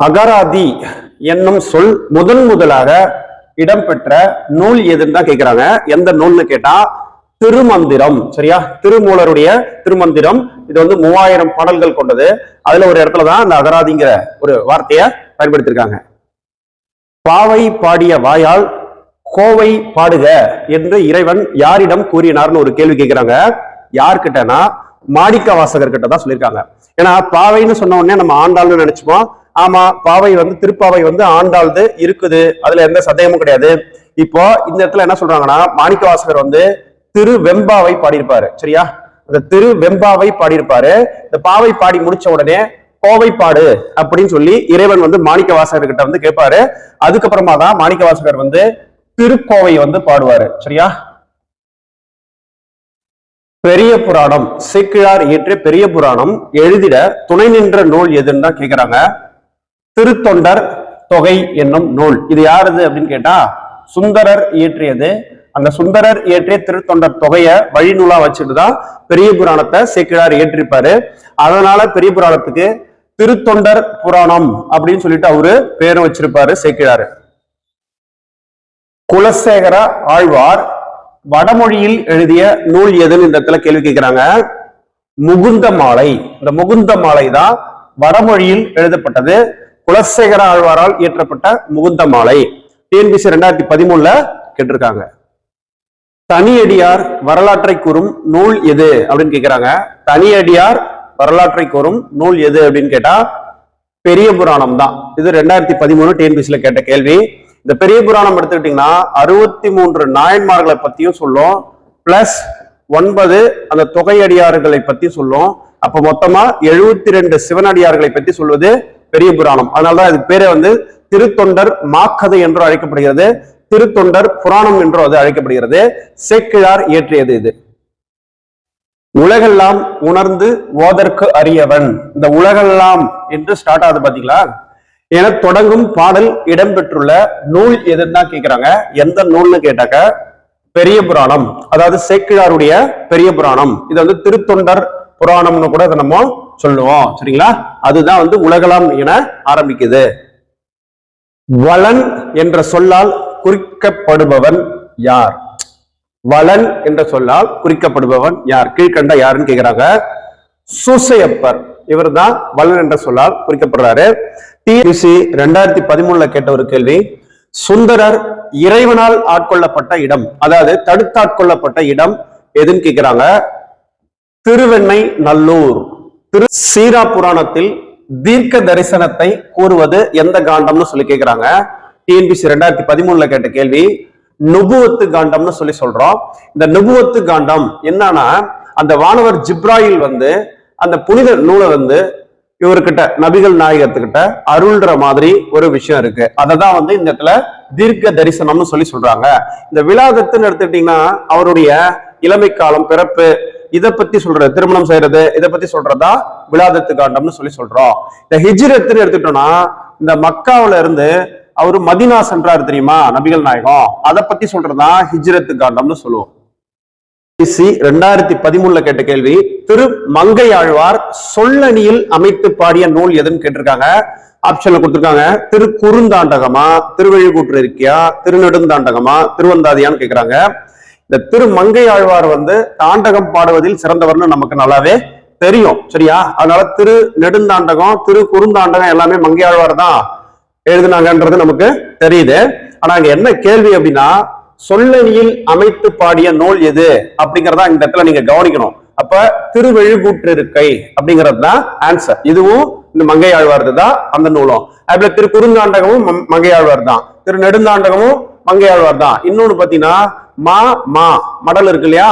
அகராதி என்னும் சொல் முதன் முதலாக இடம்பெற்ற நூல் எதுன்னு தான் கேட்கிறாங்க எந்த நூல்னு கேட்டா திருமந்திரம். சரியா? திருமூலருடைய திருமந்திரம். இது வந்து மூவாயிரம் பாடல்கள் கொண்டது. அதுல ஒரு இடத்துல தான் அந்த அகராதிங்கிற ஒரு வார்த்தைய பயன்படுத்தியிருக்காங்க பாவை பாடிய வாயால் கோவை பாடுக என்று இறைவன் யாரிடம் கூறினார்னு ஒரு கேள்வி கேட்கிறாங்க யார்கிட்டனா? மாணிக்க வாசகர் கிட்ட தான் சொல்லியிருக்காங்க ஏன்னா பாவைன்னு சொன்ன உடனே நம்ம ஆண்டாள்னு நினைச்சுப்போம். ஆமா பாவை வந்து திருப்பாவை வந்து ஆண்டாள்து இருக்குது. அதுல எந்த சந்தேகமும் கிடையாது. இப்போ இந்த இடத்துல என்ன சொல்றாங்கன்னா மாணிக்க வாசகர் வந்து திரு வெம்பாவை பாடியிருப்பாரு. சரியா? அந்த திரு வெம்பாவை பாடியிருப்பாரு. இந்த பாவை பாடி முடிச்ச உடனே கோவை பாடு அப்படின்னு சொல்லி இறைவன் வந்து மாணிக்க வாசகர் கிட்ட வந்து கேட்பாரு. அதுக்கப்புறமா தான் மாணிக்க வாசகர் வந்து திருக்கோவை வந்து பாடுவாரு. சரியா? பெரிய புராணம் சீக்கிழார் இயற்றிய பெரிய புராணம் எழுதிட துணை நின்ற நூல் எதுன்னு தான் கேக்குறாங்க. திருத்தொண்டர் தொகை என்னும் நூல். இது யாருது அப்படின்னு கேட்டா சுந்தரர் இயற்றியது. அந்த சுந்தரர் இயற்றிய திருத்தொண்டர் தொகையை வழிநூலா வச்சுட்டு தான் பெரிய புராணத்தை சேக்கிழார் இயற்றிருப்பாரு. அதனால பெரிய புராணத்துக்கு திருத்தொண்டர் புராணம் அப்படின்னு சொல்லிட்டு அவரு பேரும் வச்சிருப்பாரு சேக்கிழாரு. குலசேகர ஆழ்வார் வடமொழியில் எழுதிய நூல் எதுன்னு இந்த இடத்துல கேள்வி கேட்கிறாங்க. முகுந்த மாலை. இந்த முகுந்த மாலை தான் வடமொழியில் எழுதப்பட்டது. குலசேகர ஆழ்வாரால் இயற்றப்பட்ட முகுந்த மாலை. டிஎன்பிசி ரெண்டாயிரத்தி பதிமூணுல கேட்டிருக்காங்க. தனியடியார் வரலாற்றை கூறும் நூல் எது அப்படின்னு கேட்கிறாங்க தனியடியார் வரலாற்றை கூறும் நூல் எது அப்படின்னு கேட்டா பெரிய புராணம் தான். இது ரெண்டாயிரத்தி பதிமூணு டிஎன்பிசில கேட்ட கேள்வி. இந்த பெரிய புராணம் எடுத்துக்கிட்டீங்கன்னா அறுபத்தி மூன்று நாயன்மார்களை பத்தியும் சொல்லும் பிளஸ் ஒன்பது அந்த தொகையடியார்களை பத்தி சொல்லும். அப்ப மொத்தமா எழுபத்தி ரெண்டு சிவனடியார்களை பத்தி சொல்வது பெரிய புராணம். அதனாலதான் இதுக்கு பேரே வந்து திருத்தொண்டர் மாக்கதை என்று அழைக்கப்படுகிறது. திருத்தொண்டர் புராணம் என்று அது அழைக்கப்படுகிறது. சேக்கிழார் இயற்றியது இது. உலகெல்லாம் உணர்ந்து ஓதற்கு அறியவன் இந்த உலகெல்லாம் என்று ஸ்டார்ட் ஆகுது பாத்தீங்களா? என தொடங்கும் பாடல் இடம்பெற்றுள்ள நூல் எதுன்னா கேக்குறாங்க? எந்த நூல்னு கேட்டாக்க? பெரிய புராணம். அதாவது சேக்கிழாருடைய பெரிய புராணம். இது வந்து திருத்தொண்டர் புராணம்னு கூட நம்ம சொல்லுவோம். சரிங்களா? அதுதான் வந்து உலகலாம் என ஆரம்பிக்குது. வளன் என்ற சொல்லால் குறிக்கப்படுபவன் யார்? வளன் என்ற சொல்லால் குறிக்கப்படுபவன் யார்? கீழ்கண்ட யாருன்னு கேட்கிறாங்க சூசையப்பர். இவர் தான் வளன் என்ற சொல்லால் குறிக்கப்படுறாரு. டிஎன்சி ரெண்டாயிரத்தி பதிமூணுல கேட்ட ஒரு கேள்வி சுந்தரர் இறைவனால் ஆட்கொள்ளப்பட்ட இடம் அதாவது தடுத்தாட்கொள்ளப்பட்ட இடம் எதுன்னு கேட்கிறாங்க திருவெண்ணை நல்லூர். திரு சீரா புராணத்தில் தீர்க்க தரிசனத்தை கூறுவது எந்த காண்டம்னு சொல்லி கேட்கிறாங்க டிஎன்பிசி ரெண்டாயிரத்தி பதிமூணுல கேட்ட கேள்வி நுபுவத்து காண்டம்னு சொல்லி சொல்றோம். இந்த நுபுவத்து காண்டம் என்னன்னா அந்த வானவர் ஜிப்ராயில் வந்து அந்த புனித நூலை வந்து இவர்கிட்ட நபிகள் நாயகத்துக்கிட்ட அருள்ற மாதிரி ஒரு விஷயம் இருக்கு. அதை தான் வந்து இந்த இடத்துல தீர்க்க தரிசனம்னு சொல்லி சொல்றாங்க. இந்த விலாதத்துன்னு எடுத்துக்கிட்டீங்கன்னா அவருடைய இளமை காலம் பிறப்பு இதை பத்தி சொல்றது திருமணம் செய்யறது இதை பத்தி சொல்றதா விலாதத்து காண்டம்னு சொல்லி சொல்றோம். இந்த ஹிஜ்ரத்துன்னு எடுத்துட்டோம்னா இந்த மக்காவில இருந்து அவரு மதினா சென்றாரு தெரியுமா நபிகள் நாயகம்? அதை பத்தி சொல்றதா ஹிஜ்ரத்து காண்டம்னு சொல்லுவோம். பிசி ரெண்டாயிரத்தி பதிமூணுல கேட்ட கேள்வி திரு மங்கை ஆழ்வார் சொல்லணியில் அமைத்து பாடிய நூல் எதுன்னு கேட்டிருக்காங்க. ஆப்ஷன்ல கொடுத்திருக்காங்க திரு குறுந்தாண்டகமா திருவெழுகூற்று இருக்கியா திருநெடுந்தாண்டகமா திருவந்தாதியான்னு கேக்குறாங்க. இந்த திருமங்கை ஆழ்வார் வந்து தாண்டகம் பாடுவதில் சிறந்தவர்னு நமக்கு நல்லாவே தெரியும் சரியா? அதனால திரு நெடுந்தாண்டகம் திரு குறுந்தாண்டகம் எல்லாமே மங்கை ஆழ்வார் தான் எழுதினாங்கன்றது நமக்கு தெரியுது. ஆனா அங்க என்ன கேள்வி அப்படின்னா சொல்லணியில் அமைத்து பாடிய நூல் எது? அப்படிங்கறதா இந்த இடத்துல நீங்க கவனிக்கணும். அப்ப திருவெழுகூற்றிருக்கை அப்படிங்கிறது தான் ஆன்சர் இதுவும் இந்த மங்கை தான் அந்த நூலும். அதுல திரு குறுந்தாண்டகமும் ம- மங்கை ஆழ்வார் தான். திரு நெடுந்தாண்டகமும் மங்கை ஆழ்வார் தான். இன்னொன்னு பாத்தீங்கன்னா மா மா. மடல் இருக்கு இல்லையா?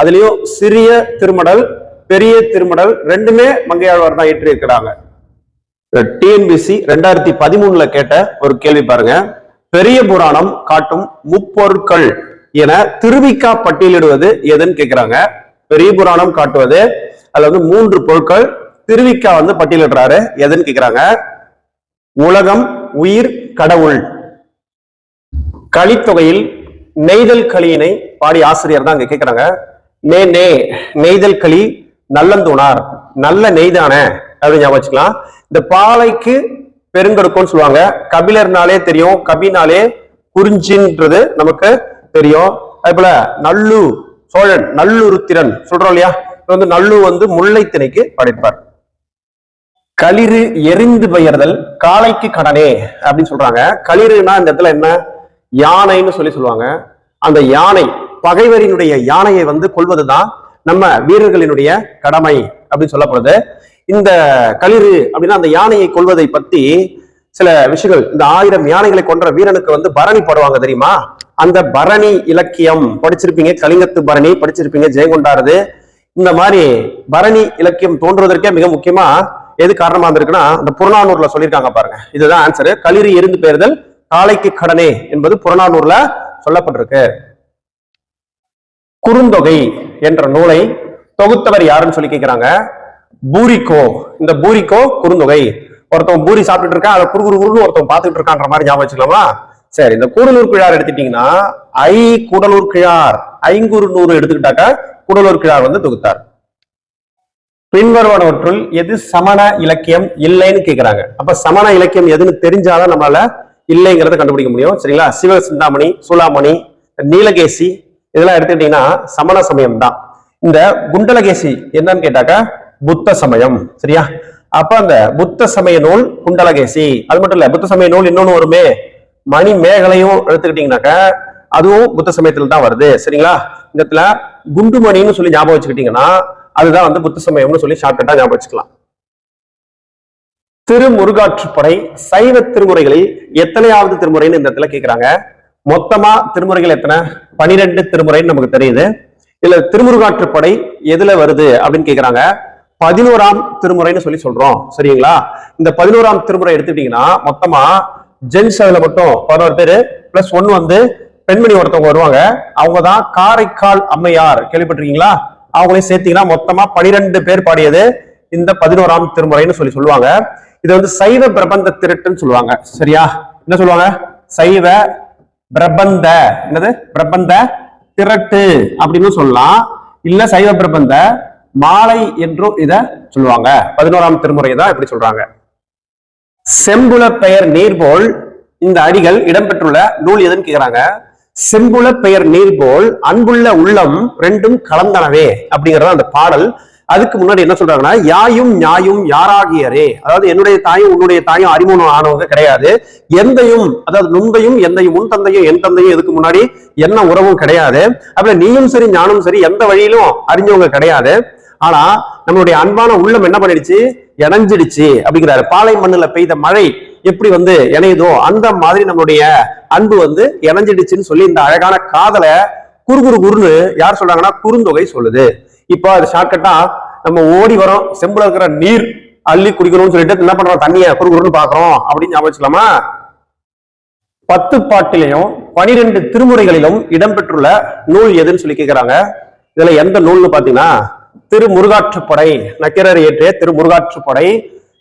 அதுலயும் சிறிய திருமடல் பெரிய திருமடல் ரெண்டுமே மங்கையாழ்வார் தான் ஏற்றி இருக்கிறாங்க டிஎன்பிசி ரெண்டாயிரத்தி பதிமூணுல கேட்ட ஒரு கேள்வி பாருங்க. பெரிய புராணம் காட்டும் முப்பொருட்கள் என திருவிக்கா பட்டியலிடுவது எதுன்னு கேக்குறாங்க. பெரிய புராணம் காட்டுவது அதுல வந்து மூன்று பொருட்கள் திருவிக்கா வந்து பட்டியலிடுறாரு. எதுன்னு கேக்குறாங்க? உலகம் உயிர் கடவுள். கலித்தொகையில் நெய்தல் களியினை பாடி ஆசிரியர் தான் அங்க கேட்கிறாங்க நே நே நெய்தல் களி நல்லந்துணார் நல்ல நெய்தான? அப்படின்னு ஞாபகம் வச்சுக்கலாம். இந்த பாலைக்கு பெருங்கடுக்கும்னு சொல்லுவாங்க. கபிலர்னாலே தெரியும் கபினாலே குறிஞ்சின்றது நமக்கு தெரியும். அதே போல நல்லு சோழன் நல்லுருத்திரன் சொல்றோம் இல்லையா? வந்து நல்லு வந்து முல்லை திணைக்கு படைப்பார். களிறு எரிந்து பெயர்தல் காளைக்கு கடனே அப்படின்னு சொல்றாங்க. களிறுனா இந்த இடத்துல என்ன? யானைன்னு சொல்லி சொல்லுவாங்க. அந்த யானை பகைவரினுடைய யானையை வந்து கொள்வதுதான் நம்ம வீரர்களினுடைய கடமை அப்படின்னு சொல்லப்படுது. இந்த களிறு அப்படின்னா அந்த யானையை கொள்வதை பத்தி சில விஷயங்கள். இந்த ஆயிரம் யானைகளை கொன்ற வீரனுக்கு வந்து பரணி போடுவாங்க தெரியுமா? அந்த பரணி இலக்கியம் படிச்சிருப்பீங்க. கலிங்கத்து பரணி படிச்சிருப்பீங்க. ஜெயங்கொண்டாரது. இந்த மாதிரி பரணி இலக்கியம் தோன்றுவதற்கே மிக முக்கியமா எது காரணமா இருந்திருக்குன்னா அந்த புறநானூர்ல சொல்லியிருக்காங்க பாருங்க. இதுதான் ஆன்சர் களிறு எரிந்து பெயர்தல் காலைக்கு கடனே என்பது புறநானூர்ல சொல்லப்பட்டிருக்கு. குறுந்தொகை என்ற நூலை தொகுத்தவர் யாருன்னு சொல்லி கேட்கிறாங்க பூரிக்கோ. இந்த பூரிக்கோ குறுந்தொகை. ஒருத்தன் பூரி சாப்பிட்டுட்டு இருக்கான் அதை குறுகுறு குருன்னு குறுன்னு ஒருத்தன் பார்த்துட்டு இருக்கான்ற மாதிரி ஞாபகம் வச்சுக்கலாமா? சரி இந்த கூடலூர் கிழார் எடுத்துட்டீங்கன்னா ஐ கூடலூர் கிழார் ஐங்குறு நூறு எடுத்துக்கிட்டாக்கா கூடலூர் கிழார் வந்து தொகுத்தார். பின்வருவனவற்றுள் எது சமண இலக்கியம் இல்லைன்னு கேட்கிறாங்க அப்ப சமண இலக்கியம் எதுன்னு தெரிஞ்சாதான் நம்மளால இல்லைங்கிறத கண்டுபிடிக்க முடியும். சரிங்களா? சிவ சிந்தாமணி சூளாமணி நீலகேசி இதெல்லாம் எடுத்துக்கிட்டீங்கன்னா சமண சமயம் தான் இந்த குண்டலகேசி என்னன்னு கேட்டாக்கா புத்த சமயம். சரியா? அப்ப அந்த புத்த சமய நூல் குண்டலகேசி. அது மட்டும் இல்ல புத்த சமய நூல் இன்னொன்னு வருமே மணி மேகலையும் எடுத்துக்கிட்டீங்கன்னாக்கா அதுவும் புத்த சமயத்துல தான் வருது. சரிங்களா? இந்த இடத்துல குண்டுமணின்னு சொல்லி ஞாபகம் வச்சுக்கிட்டீங்கன்னா அதுதான் வந்து புத்த சமயம்னு சொல்லி ஷார்ட்கட்டா ஞாபகம் வச்சுக்கலாம். திருமுருகாற்றுப்படை சைவ திருமுறைகளில் எத்தனையாவது திருமுறைன்னு இந்த இடத்துல கேட்கிறாங்க மொத்தமா திருமுறைகள் எத்தனை? பனிரெண்டு திருமுறைன்னு நமக்கு தெரியுது. இதுல திருமுருகாற்றுப்படை எதுல வருது அப்படின்னு கேக்குறாங்க. பதினோராம் திருமுறைன்னு சொல்லி சொல்றோம். சரிங்களா? இந்த பதினோராம் திருமுறை எடுத்துக்கிட்டீங்கன்னா மொத்தமா ஜென்ஸ் அதுல மட்டும் பதினோரு பேரு பிளஸ் ஒன்னு வந்து பெண்மணி ஒருத்தவங்க வருவாங்க. அவங்க தான் காரைக்கால் அம்மையார். கேள்விப்பட்டிருக்கீங்களா? அவங்களையும் சேர்த்தீங்கன்னா மொத்தமா பனிரெண்டு பேர் பாடியது இந்த பதினோராம் திருமுறைன்னு சொல்லி சொல்லுவாங்க. இது வந்து சைவ பிரபந்த திருட்டுன்னு சொல்லுவாங்க. சரியா? என்ன சொல்லுவாங்க? சைவ பிரபந்த. என்னது? பிரபந்த திரட்டு அப்படின்னு சொல்லலாம். இல்ல சைவ பிரபந்த மாலை என்றும் இத சொல்லுவாங்க. பதினோராம் திருமுறை தான் இப்படி சொல்றாங்க. செம்புல பெயர் நீர்போல் இந்த அடிகள் இடம்பெற்றுள்ள நூல் எதுன்னு கேக்குறாங்க? செம்புல பெயர் நீர்போல் அன்புள்ள உள்ளம் ரெண்டும் கலந்தனவே அப்படிங்கறத அந்த பாடல். அதுக்கு முன்னாடி என்ன சொல்றாங்கன்னா யாயும் ஞாயும் யாராகியரே. அதாவது என்னுடைய தாயும் உன்னுடைய தாயும் அறிமுகம் ஆனவங்க கிடையாது. எந்தையும் அதாவது நுந்தையும் எந்தையும் உன் தந்தையும் என் தந்தையும் இதுக்கு முன்னாடி என்ன உறவும் கிடையாது. அப்படி நீயும் சரி ஞானும் சரி எந்த வழியிலும் அறிஞ்சவங்க கிடையாது. ஆனா நம்மளுடைய அன்பான உள்ளம் என்ன பண்ணிடுச்சு? இணைஞ்சிடுச்சு அப்படிங்கிறாரு. பாலை மண்ணுல பெய்த மழை எப்படி வந்து இணையுதோ அந்த மாதிரி நம்மளுடைய அன்பு வந்து இணைஞ்சிடுச்சுன்னு சொல்லி இந்த அழகான காதலை குறு குறு குருன்னு யார் சொல்றாங்கன்னா குறுந்தொகை சொல்லுது. இப்போ அது ஷார்ட்கட்டா நம்ம ஓடி வரோம். செம்புல இருக்கிற நீர் அள்ளி குடிக்கணும்னு சொல்லிட்டு என்ன பண்றோம்? தண்ணியை குறுகுறுன்னு பாக்குறோம். அப்படின்னு ஞாபகம் வச்சுக்கலாமா? பத்து பாட்டிலையும் பனிரெண்டு திருமுறைகளிலும் இடம்பெற்றுள்ள நூல் எதுன்னு சொல்லி கேட்கிறாங்க இதுல எந்த நூல்னு பாத்தீங்கன்னா திருமுருகாற்றுப்படை நக்கிரர் இயற்றிய திருமுருகாற்றுப்படை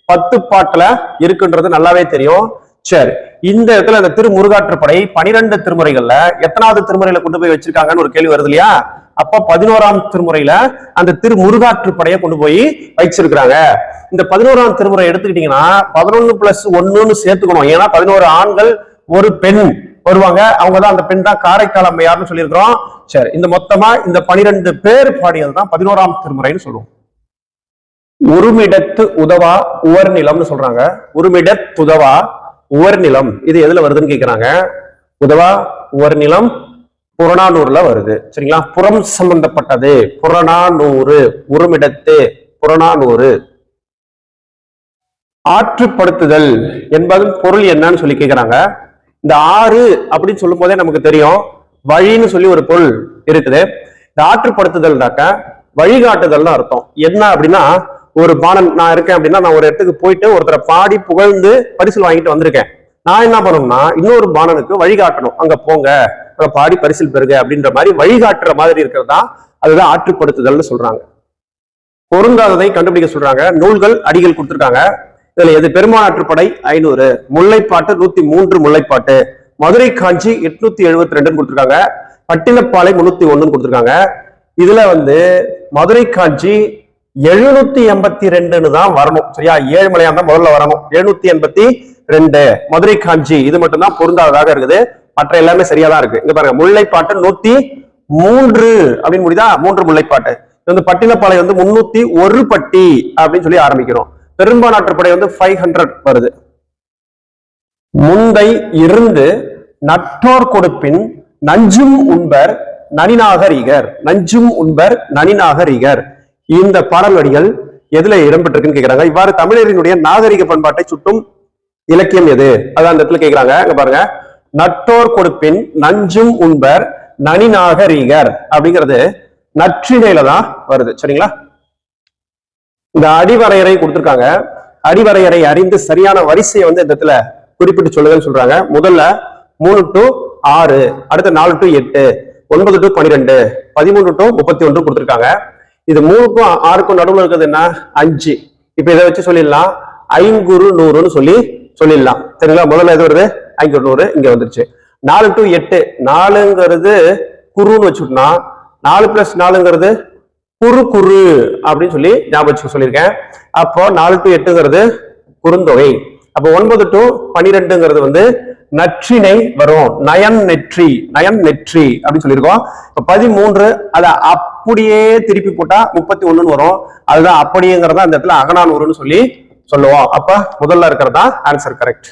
பத்து பாட்டுல இருக்குன்றது நல்லாவே தெரியும். சரி இந்த இடத்துல அந்த திருமுருகாற்றுப்படை பனிரெண்டு திருமுறைகள்ல எத்தனாவது திருமுறையில கொண்டு போய் வச்சிருக்காங்கன்னு ஒரு கேள்வி வருது இல்லையா? அப்ப பதினோராம் திருமுறையில அந்த திரு முருகாற்றுப்படையை கொண்டு போய் வச்சிருக்கிறாங்க. இந்த பதினோராம் திருமுறை எடுத்துக்கிட்டீங்கன்னா பதினொன்னு பிளஸ் ஒன்னுன்னு சேர்த்துக்கணும். ஏன்னா பதினோரு ஆண்கள் ஒரு பெண் வருவாங்க. அவங்க தான் அந்த பெண் தான் காரைக்கால் அம்மையார்னு சொல்லியிருக்கிறோம். சரி இந்த மொத்தமா இந்த பனிரெண்டு பேர் பாடியது தான் பதினோராம் திருமுறைன்னு சொல்லுவோம். உருமிடத்து உதவா உவர் நிலம்னு சொல்றாங்க. உருமிடத் உதவா உவர் நிலம் இது எதுல வருதுன்னு கேக்குறாங்க? உதவா உவர் நிலம் புறநானூறுல வருது. சரிங்களா? புறம் சம்பந்தப்பட்டது. புறநானூறு உருமிடத்து புறநானூறு. ஆற்றுப்படுத்துதல் என்பதன் பொருள் என்னன்னு சொல்லி கேட்கிறாங்க இந்த ஆறு அப்படின்னு சொல்லும் போதே நமக்கு தெரியும். வழின்னு சொல்லி ஒரு பொருள் இருக்குது. இந்த ஆற்றுப்படுத்துதல்னாக்க வழிகாட்டுதல்னு அர்த்தம். என்ன அப்படின்னா ஒரு பாணன் நான் இருக்கேன் அப்படின்னா நான் ஒரு இடத்துக்கு போயிட்டு ஒருத்தரை பாடி புகழ்ந்து பரிசு வாங்கிட்டு வந்திருக்கேன். நான் என்ன பண்ணணும்னா இன்னொரு பாணனுக்கு வழிகாட்டணும். அங்க போங்க. அப்புறம் பாடி பரிசில் பெறுக அப்படின்ற மாதிரி வழிகாட்டுற மாதிரி இருக்கிறதா அதுதான் ஆற்றுப்படுத்துதல்னு சொல்றாங்க. பொருந்தாததை கண்டுபிடிக்க சொல்றாங்க. நூல்கள் அடிகள் கொடுத்துருக்காங்க. இதுல எது? பெருமானாற்றுப்படை ஐநூறு. முல்லைப்பாட்டு நூத்தி மூன்று முல்லைப்பாட்டு. மதுரை காஞ்சி எட்நூத்தி எழுபத்தி ரெண்டுன்னு கொடுத்துருக்காங்க. பட்டினப்பாலை முன்னூத்தி ஒண்ணுன்னு கொடுத்துருக்காங்க. இதுல வந்து மதுரை காஞ்சி எழுநூத்தி எண்பத்தி ரெண்டுன்னு தான் வரணும். சரியா? ஏழுமலையா தான் முதல்ல வரணும். எழுநூத்தி எண்பத்தி ரெண்டு. மதுரை காஞ்சி இது மட்டும்தான் பொருந்தாததாக இருக்குது. மற்ற எல்லாமே சரியா தான் இருக்கு. இங்க பாருங்க முல்லைப்பாட்டு நூத்தி மூன்று அப்படின்னு முடிதா மூன்று முல்லைப்பாட்டு. இது வந்து பட்டினப்பாளை வந்து முன்னூத்தி ஒரு பட்டி அப்படின்னு சொல்லி ஆரம்பிக்கிறோம். பெரும்பாலாற்றுப்படை வந்து ஃபைவ் ஹண்ட்ரட் வருது. முந்தை இருந்து நட்டோர் கொடுப்பின் நஞ்சும் உண்பர் நனிநாகரிகர் நஞ்சும் உண்பர் நனிநாகரிகர் இந்த பாடல் வரிகள் எதுல இடம்பெற்றிருக்குன்னு கேக்குறாங்க? இவ்வாறு தமிழரினுடைய நாகரிக பண்பாட்டை சுட்டும் இலக்கியம் எது? அதான் அந்த இடத்துல கேக்குறாங்க. இங்க பாருங்க. நட்டோர் கொடுப்பின் நஞ்சும் உண்பர் நனிநாகரிகர் அப்படிங்கிறது நற்றிணையில தான் வருது. சரிங்களா? இந்த அடிவரையறை கொடுத்துருக்காங்க. அடிவரையறை அறிந்து சரியான வரிசையை வந்து இந்த இடத்துல குறிப்பிட்டு சொல்லுங்கன்னு சொல்றாங்க. முதல்ல மூணு டு ஆறு அடுத்து நாலு டு எட்டு ஒன்பது டு பன்னிரெண்டு பதிமூணு டு முப்பத்தி ஒன்று கொடுத்துருக்காங்க. இது மூணுக்கும் ஆறுக்கும் நடுவில் இருக்கிறது என்ன? அஞ்சு. இப்ப இதை வச்சு சொல்லிடலாம். ஐங்குறு நூறுன்னு சொல்லி சொல்லிடலாம். சரிங்களா? முதல்ல எது வருது? ஐநூறு நூறு இங்க வந்துருச்சு. நாலு டு எட்டு. நாலுங்கிறது குருன்னு வச்சுட்டோம்னா நாலு பிளஸ் நாலுங்கிறது குறு குறு அப்படின்னு சொல்லி ஞாபகம் சொல்லியிருக்கேன். அப்போ நாலு டு எட்டுங்கிறது குறுந்தொகை. அப்போ ஒன்பது டு பனிரெண்டுங்கிறது வந்து நற்றினை வரும். நயன் நெற்றி. நயன் நெற்றி அப்படின்னு சொல்லியிருக்கோம். இப்போ பதிமூன்று அதை அப்படியே திருப்பி போட்டா முப்பத்தி ஒண்ணுன்னு வரும். அதுதான் அப்படிங்கிறதா அந்த இடத்துல அகனானூறுன்னு சொல்லி சொல்லுவோம். அப்ப முதல்ல இருக்கிறதா? Answer correct